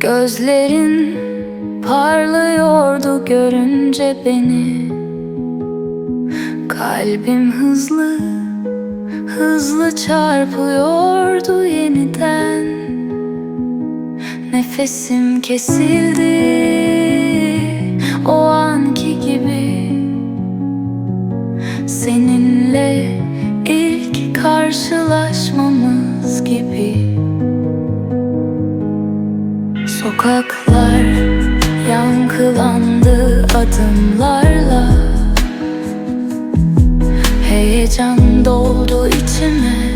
Gözlerin parlıyordu görünce beni. Kalbim hızlı, hızlı çarpıyordu yeniden. Nefesim kesildi o anki gibi. Seninle ilk karşılaşmamız gibi Sokaklar yankılandı adımlarla. Heyecan doldu içime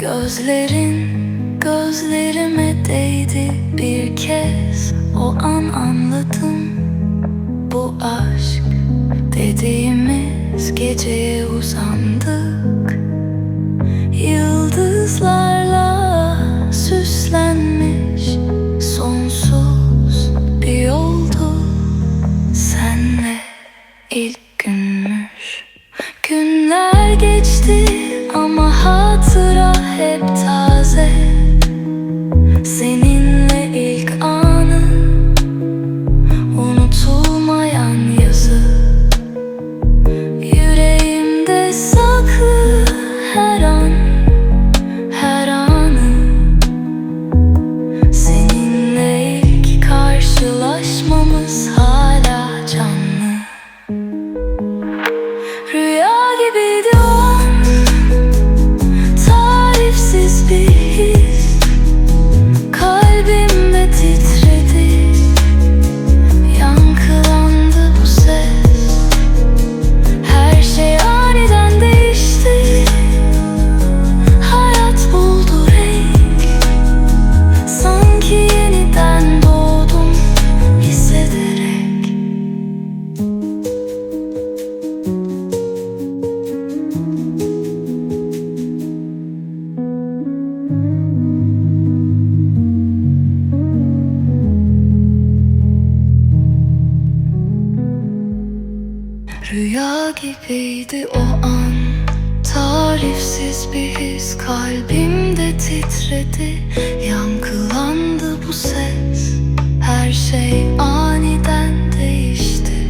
Gözlerin gözlerime değdi bir kez. O an anladım bu aşk Dediğimiz geceye uzandık. Yıldızlarla süslenmiş Sonsuz bir yoldu Senle ilk günmüş Günler hep taze gibiydi o an. Tarifsiz bir his kalbimde titredi. Yankılandı bu ses. Her şey aniden değişti.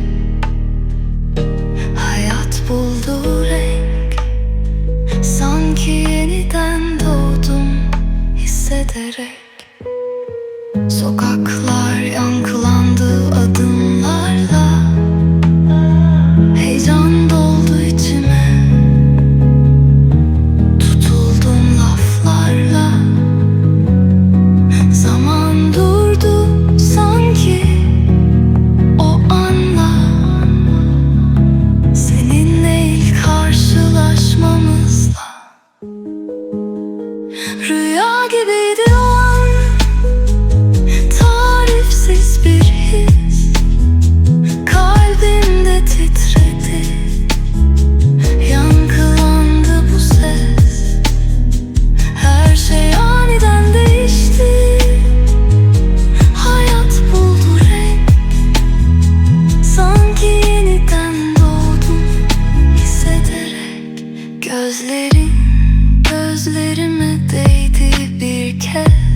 Hayat buldu renk. Sanki yeniden doğdum hissederek. Gözlerin gözlerime değdi bir kez.